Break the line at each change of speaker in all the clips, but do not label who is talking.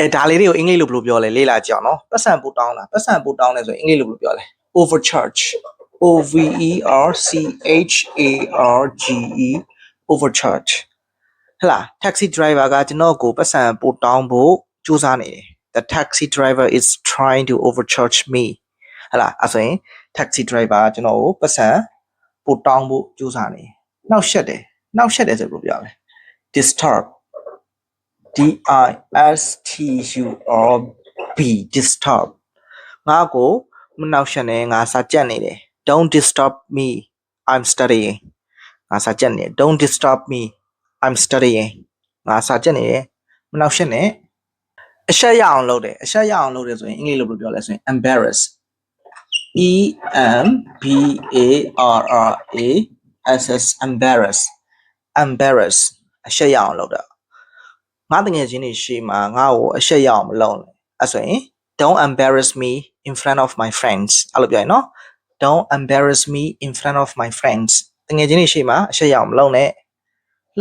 အဲဒါလေးတွေကိုအင်္ဂလိပ်လိုဘယ်လိုပြောလဲလေ့လာကြအောင်နော်ပတ်စံပို့တောင်းတာပတ်စံပို့တောင်းလဲဆိုရင်အင်္ဂလိပ်လိုဘယ်လိုပြောလဲ overcharge O V E R C H A R G E overcharge ဟဲ့လား taxi driver ကကျွန်တော်ကိုပတ်စံပို့တောင်းဖို့ကြိုးစားနေတယ် the taxi driver is trying to overcharge me ဟဲ့လားအဲ့ဆိုရင် taxi driver ကကျွန်တော်ကိုပတ်စံပို့တောင်းဖို့ကြိုးစားနေတယ်နောက်ရှက်တယ်နောက်ရှက်တယ်ဆိုဘယ်လိုပြောလဲ disturb D I S T U R B disturb ငါကိုမနှောက်ရှက်နဲ့ငါစာကြက်နေတယ် don't disturb me i'm studying ငါစာကြက်နေတယ် don't disturb me i'm studying ငါစာကြက်နေတယ်မနှောက်ရှက်နဲ့အရှက်ရအောင်လုပ်တယ်အရှက်ရအောင်လုပ်တယ်ဆိုရင်အင်္ဂလိပ်လိုဘယ်လိုပြောလဲဆိုရင် embarrass E M B A R R A S S embarrass embarrass အရှက်ရအောင်လုပ်တာ ငါတငယ်ချင်းတွေရှေ့မှာငါ့ကိုအရှက်ရအောင်မလုပ်နဲ့အဲ့ဆိုရင် don't embarrass me in front of my friends အဲ့လိုပြောရင်နော် don't embarrass me in front of my friends တငယ်ချင်းတွေရှေ့မှာအရှက်ရအောင်မလုပ်နဲ့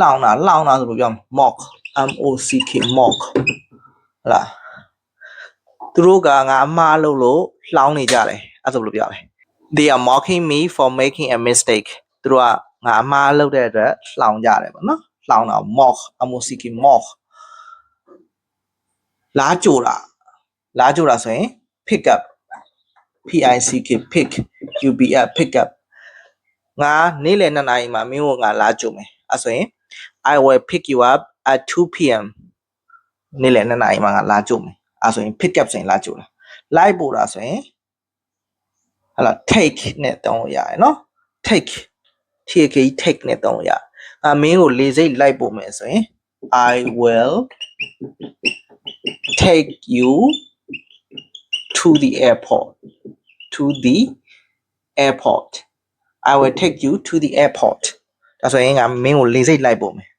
လှောင်တာလှောင်တာဆိုလို့ပြောမယ် mock m o c k mock ဟတ်လားသူတို့ကငါအမှားလုပ်လို့လှောင်နေကြတယ်အဲ့ဆိုဘယ်လိုပြောလဲ they are mocking me for making a mistake သူတို့ကငါအမှားလုပ်တဲ့အတွက်လှောင်ကြတယ်ပေါ့နော်လှောင်တာ mock m o c k mock လားကြိုတာလားကြိုတာဆိုရင် pick up p i c k pick u b up pick up ငါနေ့လယ်2နာရီမှာမင်းကိုငါလာကြိုမယ်အဲဆိုရင် i will pick you up at 2 pm နေ့လယ်2နာရီမှာငါလာကြိုမယ်အဲဆိုရင် pick up ဆိုရင်လာကြိုတာလိုက်ပို့တာဆိုရင်ဟလာ take နဲ့တောင်းလို့ရတယ်နော် take take take နဲ့တောင်းလို့ရတယ်အမင်းကိုလေစိတ်လိုက်ပို့မယ်ဆိုရင် i will take you to the airport to the airport i will take you to the airport ဒါဆိုရင်ငါမင်းကိုလေစိတ်လိုက်ပို့မယ်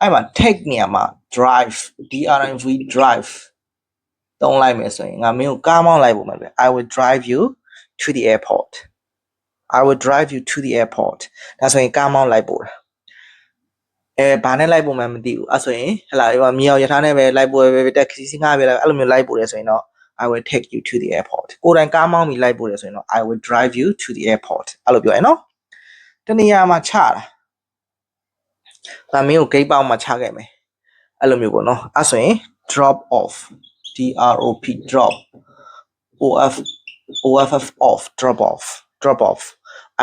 အဲ့မှာ take နေရာမှာ drive d r i v drive တုံးလိုက်မယ်ဆိုရင်ငါမင်းကိုကားမောင်းလိုက်ပို့မယ်ဗျ i will drive you to the airport i will drive you to the airport ဒါဆိုရင်ကားမောင်းလိုက်ပို့တာ အဲဘာနဲ့လိုက်ပို့မှန်းမသိဘူးအဲ့ဆိုရင်ဟလာဒီမှာမြေအောင်ရထားနဲ့ပဲလိုက်ပို့ပဲတက်စီငါပဲလိုက်အဲ့လိုမျိုးလိုက်ပို့တယ်ဆိုရင်တော့ I will take you to the airport ကိုယ်တိုင်ကားမောင်းပြီးလိုက်ပို့တယ်ဆိုရင်တော့ I will drive you to the airport အဲ့လိုပြောရင်နော်တနေရာမှာချတာဒါမင်းကိုဂိတ်ပေါက်မှာချခဲ့မယ်အဲ့လိုမျိုးပေါ့နော်အဲ့ဆိုရင် drop off D R O P drop O F O F F off drop off drop off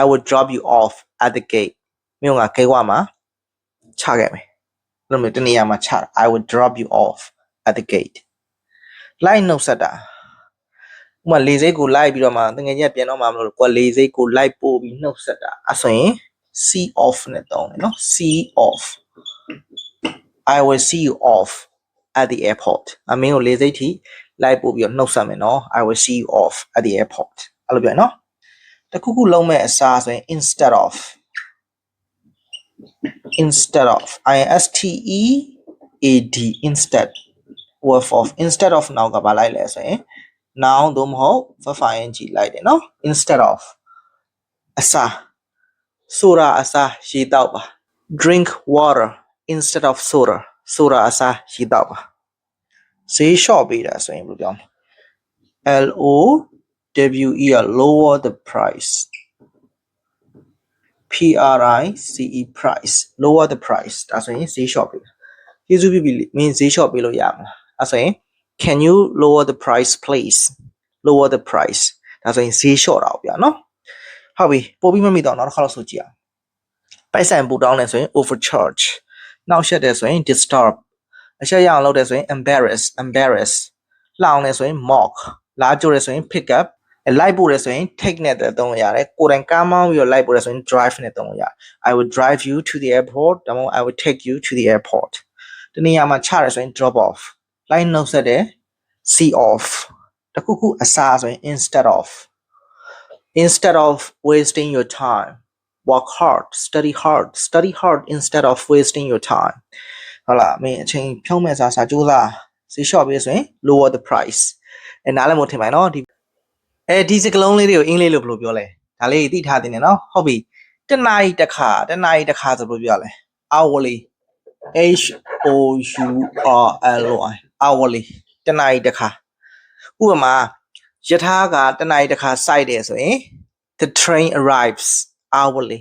I will drop you off at the gate မင်းကဂိတ်ဝမှာ ချခဲ့မယ်အဲ့လိုမျိုးတနေရာမှာချတာ I will drop you off at the gate လိုက်နှုတ်ဆက်တာဥပမာလေစိတ်ကိုလိုက်ပြီးတော့မှတကယ်ကြီးကပြန်တော့မှမလို့ကိုယ်လေစိတ်ကိုလိုက်ပို့ပြီးနှုတ်ဆက်တာအဲ့ဆိုရင် see off နဲ့တောင်းတယ်နော် see off I will see you off at the airport အမင်းကိုလေစိတ်ထိလိုက်ပို့ပြီးတော့နှုတ်ဆက်မယ်နော် I will see you off at the airport အဲ့လိုပြောရင်နော်တခုခုလုံးမဲ့အစားဆိုရင် instead of instead of i s t e a d instead word of instead of now ကဘာလိုက်လဲဆိုရင် noun သို့မဟုတ် verb ing လိုက်တယ်နော် instead of အစားဆိုတာအစားရေတောက်ပါ drink water instead of soda ဆိုတာအစားရေတောက်ပါဈေးလျှော့ပေးတာဆိုရင်ဘယ်လိုပြောမလဲ L O W E R lower the price P R I C E price lower the price ဒါဆိုရင်ဈေးလျှော့ပေးတာကျေးဇူးပြုပြီမင်းဈေးလျှော့ပေးလို့ရမလားအဲ့ဆိုရင် can you lower the price please lower the price ဒါဆိုရင်ဈေးလျှော့တာပေါ့ဗျာနော်ဟုတ်ပြီပို့ပြီးမမိတော့နောက်တစ်ခါတော့ဆိုကြည့်အောင်ပိုက်ဆံပူတောင်းတယ်ဆိုရင် overcharge နောက်ရှက်တယ်ဆိုရင် disturb အရှက်ရအောင်လုပ်တယ်ဆိုရင် embarrass embarrass လှောင်တယ်ဆိုရင် mock လာကြိုတယ်ဆိုရင် pick up လိုက်ပို့တယ်ဆိုရင် take နဲ့တုံးလို့ရတယ်ကိုယ်တိုင်ကားမောင်းပြီးတော့လိုက်ပို့တယ်ဆိုရင် drive နဲ့တုံးလို့ရတယ် I will drive you to the airport ဒါမှမဟုတ် I will take you to the airport တနည်းအားမှာချတယ်ဆိုရင် drop off လိုက်နှုတ်ဆက်တယ် see off တခုခုအစားဆိုရင် instead of instead of wasting your time work hard study hard study hard instead of wasting your time ဟုတ်လားမင်းအချိန်ဖြုံးမဲ့စားစားကြိုးစားဈေးလျှော့ပေးဆိုရင် lower the price အဲနားလည်းမထင်ပါနော်ဒီ အဲဒီစကလုံးလေးတွေကိုအင်္ဂလိပ်လိုဘယ်လိုပြောလဲဒါလေးသိထားတင်တယ်နော်ဟုတ်ပြီတနားရီတစ်ခါတနားရီတစ်ခါဆိုဘယ်လိုပြောလဲ hourly h o u r l y hourly တနာရီတစ်ခါဥပမာယထာကတနာရီတစ်ခါစိုက်တယ်ဆိုရင် the train arrives hourly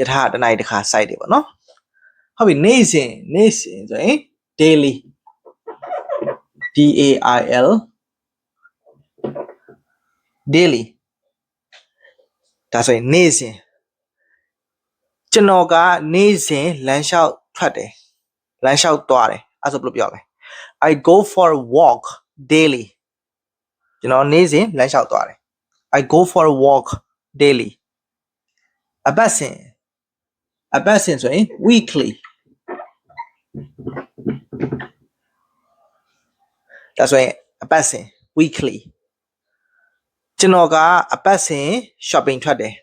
ယထာတနာရီတစ်ခါစိုက်တယ်ပေါ့နော်ဟုတ်ပြီနေ့စဉ်နေ့စဉ်ဆိုရင် daily D A I L daily ဒါဆိုရင်နေ့စဉ်ကျွန်တော်ကနေ့စဉ်လမ်းလျှောက်ထွက်တယ်လမ်းလျှောက်သွားတယ်အဲ့ဆိုဘယ်လိုပြောလဲ I go for a walk daily ကျွန်တော်နေ့စဉ်လမ်းလျှောက်သွားတယ် I go for a walk daily အပတ်စဉ်အပတ်စဉ်ဆိုရင် weekly ဒါဆိုရင်အပတ်စဉ် weekly ကျွန်တော်ကအပတ်စဉ် shopping ထွက်တယ်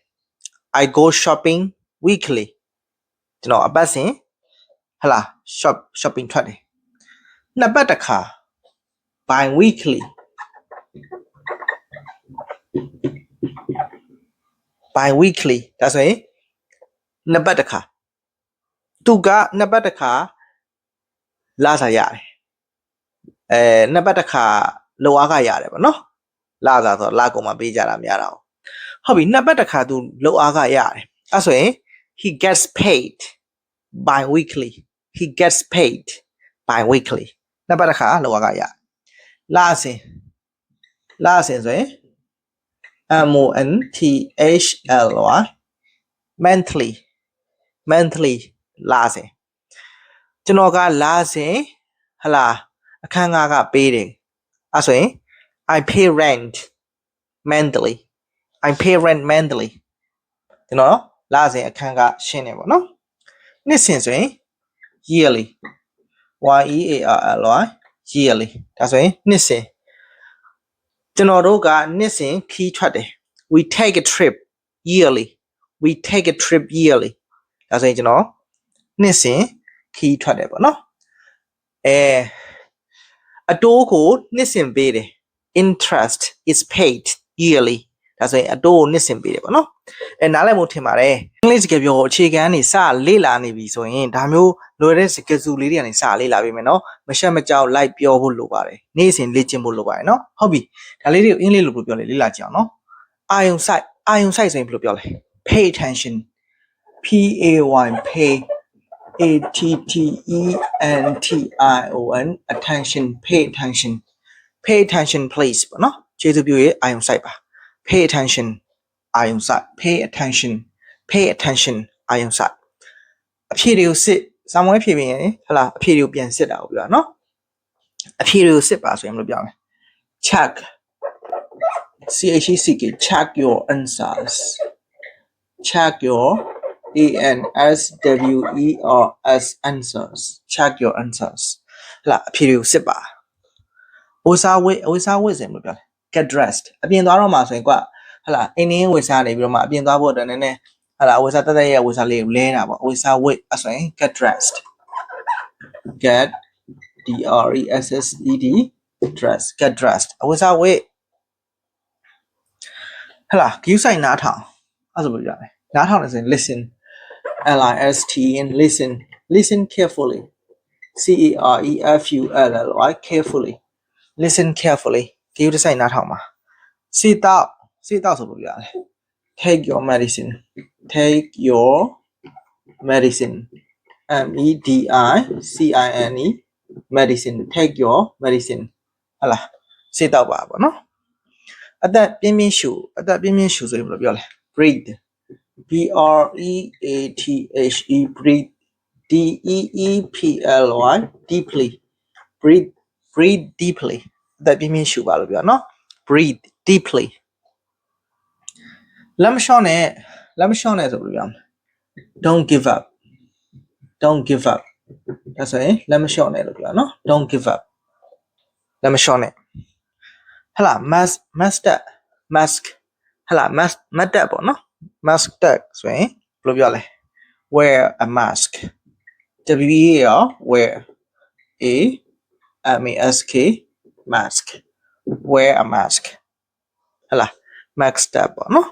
I go shopping weekly ကျွန်တော်အပတ်စဉ်ဟလာ shop shopping ထွက်တယ်နှစ်ပတ်တစ်ခါ bi weekly bi weekly ဒါဆိုရင်နှစ်ပတ်တစ်ခါသူကနှစ်ပတ်တစ်ခါလာစားရတယ်အဲနှစ်ပတ်တစ်ခါလောအားကရတယ်ပေါ့နော် လာစားဆိုတော့လာကုန်မှာပေးကြတာများတာဟုတ်ပြီနှစ်ပတ်တစ်ခါသူလောအားကရတယ်အဲဆိုရင် he gets paid bi weekly he gets paid bi weekly နှစ်ပတ်တစ်ခါလောအားကရလာစဉ်လာစဉ်ဆိုရင် M O N T H L Y monthly monthly လာစဉ်ကျွန်တော်ကလာစဉ်ဟလာအခန်းငါးကပေးတယ်အဲဆိုရင် I pay rent monthly I pay rent monthly ကျွန်တော်လာစဉ်အခန်းကရှင်းနေပါတော့နှစ်စဉ်ဆိုရင် yearly Y E A R L Y yearly ဒါဆိုရင်နှစ်စဉ်ကျွန်တော်တို့ကနှစ်စဉ်ခီးထွက်တယ် we take a trip yearly we take a trip yearly ဒါဆိုရင်ကျွန်တော်နှစ်စဉ်ခီးထွက်တယ်ပေါ့နော်အဲအတိုးကိုနှစ်စဉ်ပေးတယ် interest is paid yearly ဒါဆိုရင်အတိုးကိုနှစ်စဉ်ပေးတယ်ပေါ့နော်အဲနားလည်မှုထင်ပါတယ်အင်္ဂလိပ်စကားပြောအခြေခံကနေစလေ့လာနေပြီဆိုရင်ဒါမျိုးလွယ်တဲ့စကားစုလေးတွေကနေစလေ့လာပေးမယ်နော်မရှက်မကြောက်လိုက်ပြောဖို့လိုပါတယ်နေ့စဉ်လေ့ကျင့်ဖို့လိုပါတယ်နော်ဟုတ်ပြီဒါလေးတွေကိုအင်္ဂလိပ်လိုပြောလေလေ့လာကြအောင်နော်အာယုံစိုက်အာယုံစိုက်ဆိုရင်ဘယ်လိုပြောလဲ pay attention P A Y pay A T T E N T I O N attention pay attention pay attention please ပေါ့နော်ကျေးဇူးပြုရအာယုံစိုက်ပါ pay attention အာယုံစိုက် pay attention pay attention အာယုံစိုက်အဖြေတွေကိုစစ်စာမွေးဖြေပြီးရင်ဟလာအဖြေတွေကိုပြန်စစ်တာကိုပြောတာနော်အဖြေတွေကိုစစ်ပါဆိုရင်ဘယ်လိုပြောမလဲ check C H E C K check your answers check your A N S W E R S answers check your answers ဟလာအဖြေတွေကိုစစ်ပါ ဝစားဝိဝစားဝိစင်ဘယ်လိုပြောလဲ get dressed အပြင်သွားတော့မှဆိုရင်ကွာဟလာအင်းင်းဝစားနေပြီးတော့မှအပြင်သွားဖို့အတွက်နည်းနည်းဟလာဝစားတက်တက်ရဲ့ဝစားလေးကိုလဲတာပေါ့ဝစားဝိအဆိုရင် get dressed get D R E S S E D dress get dressed အဝစားဝိဟလာ view site နားထောင်အဲ့ဆိုဘယ်လိုရလဲနားထောင်နေဆိုရင် listen L I S T N listen listen carefully C E R E F U L L Y carefully listen carefully ဒီဥဒဆိုင်နားထောင်ပါစေတောက်စေတောက်ဆိုလို့ရတယ် take your medicine take your medicine M E D I C I N E medicine take your medicine ဟလာစေတောက်ပါပေါ့နော်အသက်ပြင်းပြင်းရှူအသက်ပြင်းပြင်းရှူဆိုရင်ဘယ်လိုပြောလဲ breathe B R E A T H E breathe D E E P L Y deeply breathe breathe deeply အသက်ပြင်းပြင်းရှူပါလို့ပြောနော် breathe deeply လက်မလျှော့နဲ့လက်မလျှော့နဲ့ဆိုလို့ပြောမယ် don't give up don't give up ဒါဆိုရင်လက်မလျှော့နဲ့လို့ပြောနော် don't give up လက်မလျှော့နဲ့ဟလာ mask mask mask ဟလာ mask မတ်တက်ပေါ့နော် mask တက်ဆိုရင်ဘယ်လိုပြောလဲ wear a mask W E A R wear A M A S K mask wear a mask ဟလာ mask တက်ပေါ့နော်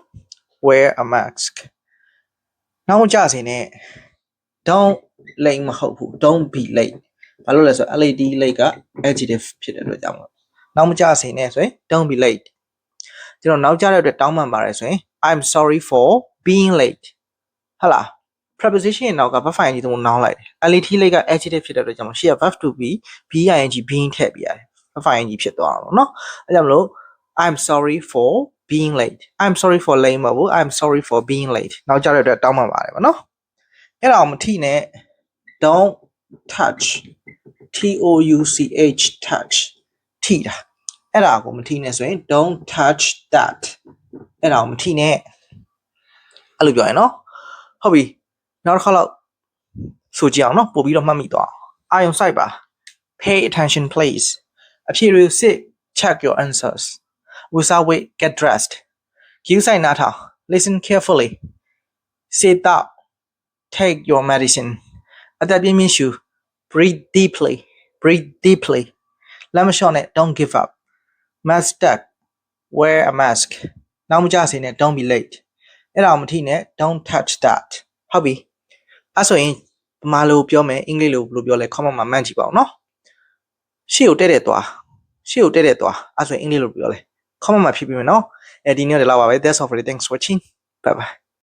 wear a mask နောက်ကြစင်နဲ့ don't late မဟုတ်ဘူး don't be late ဘာလို့လဲဆိုတော့ late late က adjective ဖြစ်တဲ့အတွက်ကြောင့်မို့နောက်မကြစေနဲ့ဆိုရင် don't be late ကျွန်တော်နောက်ကြတဲ့အတွက်တောင်းပန်ပါတယ်ဆိုရင် I'm sorry for being late ဟုတ်လား preposition ရဲ့နောက်က verb 5 ing သုံးနောင်းလိုက်တယ် let လိုက်က adjective ဖြစ်တဲ့အတွက်ကြောင့်ရှေ့က verb to be be ing being ထည့်ပြရတယ် verb ing ဖြစ်သွားတာပေါ့နော်အဲကြောင့်မလို့ i'm sorry for being late i'm sorry for late မဟုတ်ဘူး i'm sorry for being late နောက်ကြတဲ့အတွက်တောင်းပန်ပါတယ်ပေါ့နော်အဲ့ဒါအောင်မထိနဲ့ don't touch t o u c h touch ထိတာအဲ့ဒါကိုမထိနဲ့ဆိုရင် don't touch that အဲ့ဒါကိုမထိနဲ့အဲ့လိုပြောရင်နော်ဟုတ်ပြီ နောက်တစ်ခါတော့ဆိုကြည့်အောင်နော်ပို့ပြီးတော့မှတ်မိသွားအောင်အာယုံစိုက်ပါ pay attention please အဖြေတွေကိုစစ် check your answers without wait get dressed ကျူးဆိုင်နားထောင် listen carefully sit up take your medicine အသက်ပြင်းပြင်းရှူ breathe deeply breathe deeply လက်မလျှော့နဲ့ don't give up mask stuck wear a mask နောက်မကြစေနဲ့ don't be late အဲ့ဒါကိုမထိနဲ့ don't touch that ဟုတ်ပြီ အဲ့ဆိုရင်ဗမာလိုပြောမယ်အင်္ဂလိပ်လိုဘယ်လိုပြောလဲ comment မှာမှတ်ကြည့်ပါဦးနော်ရှေ့ကိုတဲ့တဲ့သွားရှေ့ကိုတဲ့တဲ့သွားအဲ့ဆိုရင်အင်္ဂလိပ်လိုပြောလဲ comment မှာဖြည့်ပေးမယ်နော်အဲဒီနေ့တော့ဒီလောက်ပါပဲ that's all for today thanks for watching bye bye